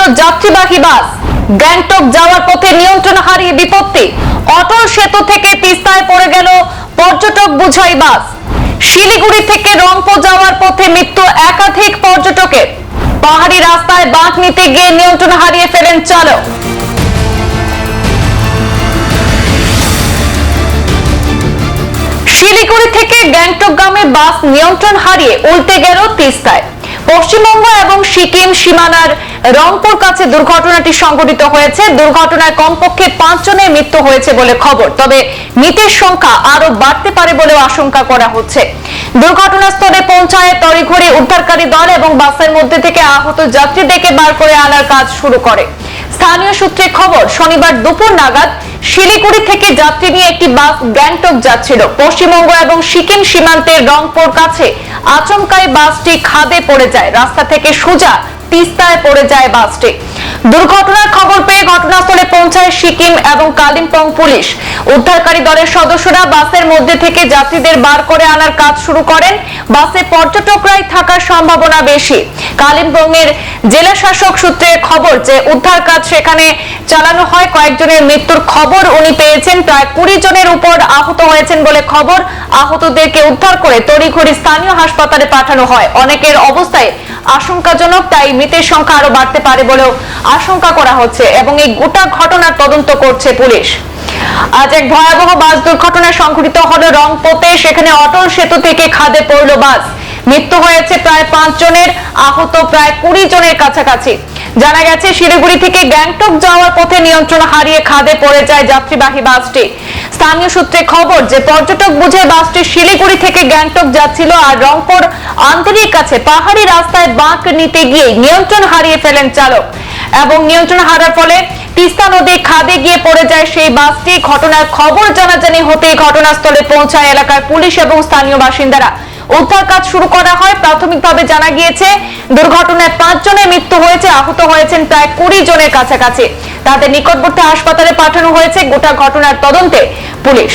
গেল যাত্রীবাহী বাস। গ্যাংটক যাওয়ার পথে নিয়ন্ত্রণ হারিয়ে বিপত্তি। অটল সেতু থেকে তিস্তায় পড়ে গেল পর্যটক বুঝাই বাস। শিলিগুড়ি থেকে রংপুর যাওয়ার পথে মৃত্যু একাধিক পর্যটকের। পাহাড়ি রাস্তায় বাঁক নিতে গিয়ে নিয়ন্ত্রণ হারিয়ে ফেলেন চালক। শিলিগুড়ি থেকে গ্যাংটকগামী বাস নিয়ন্ত্রণ হারিয়ে উল্টে গেল তিস্তায়। পশ্চিমবঙ্গ সিকিম সীমানার রংপুর কাছে দুর্ঘটনাটি সংঘটিত হয়েছে। দুর্ঘটনায় কমপক্ষে পাঁচ জনের মৃত্যু হয়েছে বলে খবর। তবে মৃতের সংখ্যা আরও বাড়তে পারে বলেও আশঙ্কা করা হচ্ছে। দুর্ঘটনাস্থলে পৌঁছায় তড়িঘড়ি উদ্ধারকারী দল এবং বাসের মধ্যে থেকে আহত যাত্রীদেরকে বার করে আনার কাজ শুরু করে। স্থানীয় সূত্রে খবর, শনিবার দুপুর নাগাদ শিলিগুড়ি থেকে যাত্রী নিয়ে একটি বাস গ্যাংটক যাচ্ছিল। পশ্চিমবঙ্গ এবং সিকিম সীমান্তের রংপুর কাছে আচমকাই বাসটি খাদে পড়ে যায়। রাস্তা থেকে সোজা তিস্তায় পড়ে যায় বাসটি। দুর্ঘটনার খবর পেয়ে ঘটনাস্থলে পৌঁছায় সিকিম এবং কালিম্পং পুলিশ। উদ্ধারকারী দলের সদস্যরা বাসের মধ্যে থেকে যাত্রীদের বার করে আনার কাজ শুরু করেন। বাসে পর্যটকরাই থাকার সম্ভাবনা বেশি। কালিম্পং এর জেলা শাসক সূত্রে খবর যে উদ্ধার কাজ সেখানে চালানো হয়। কয়েকজনের মৃত্যুর খবর উনি পেয়েছেন। প্রায় কুড়ি জনের উপর আহত হয়েছেন বলে খবর। আহতদেরকে উদ্ধার করে তড়িঘড়ি স্থানীয় হাসপাতালে পাঠানো হয়। অনেকের অবস্থায় আশঙ্কাজনক, তাই মৃতের সংখ্যা আরও বাড়তে পারে বলেও আশঙ্কা করা হচ্ছে এবং এই গোটা ঘটনার তদন্ত করছে পুলিশ। আজ এক ভয়াবহ বাস দুর্ঘটনা সংঘটিত হলো রংপোতে। সেখানে অটল সেতু থেকে খাদে পড়ল বাস। মৃত্যু হয়েছে প্রায় পাঁচ জনের, আহত প্রায় কুড়ি জনের কাছাকাছি। জানা গেছে, শিলিগুড়ি থেকে গ্যাংটক যাওয়ার পথে নিয়ন্ত্রণ হারিয়ে খাদে পড়ে যায় যাত্রীবাহী বাসটি। স্থানীয় সূত্রে খবর যে, পর্যটক বুঝে বাসটি শিলিগুড়ি থেকে গ্যাংটক যাচ্ছিল আর রংপুর আন্তরিক কাছে পাহাড়ি রাস্তায় বাঁক নিতে গিয়ে নিয়ন্ত্রণ হারিয়ে ফেলেন চালক। এবং নিয়ন্ত্রণ হারার ফলে তিস্তা নদী খাদে গিয়ে পড়ে যায় সেই বাসটি। ঘটনার খবর জানাজানি হতেই ঘটনাস্থলে পৌঁছায় এলাকার পুলিশ এবং স্থানীয় বাসিন্দারা। উদ্ধার কাজ শুরু করা হয়। প্রাথমিকভাবে জানা গিয়েছে, দুর্ঘটনায় পাঁচ জনের মৃত্যু হয়েছে, আহত হয়েছেন প্রায় কুড়ি জনের কাছাকাছি। তাদের নিকটবর্তী হাসপাতালে পাঠানো হয়েছে। গোটা ঘটনার তদন্তে পুলিশ।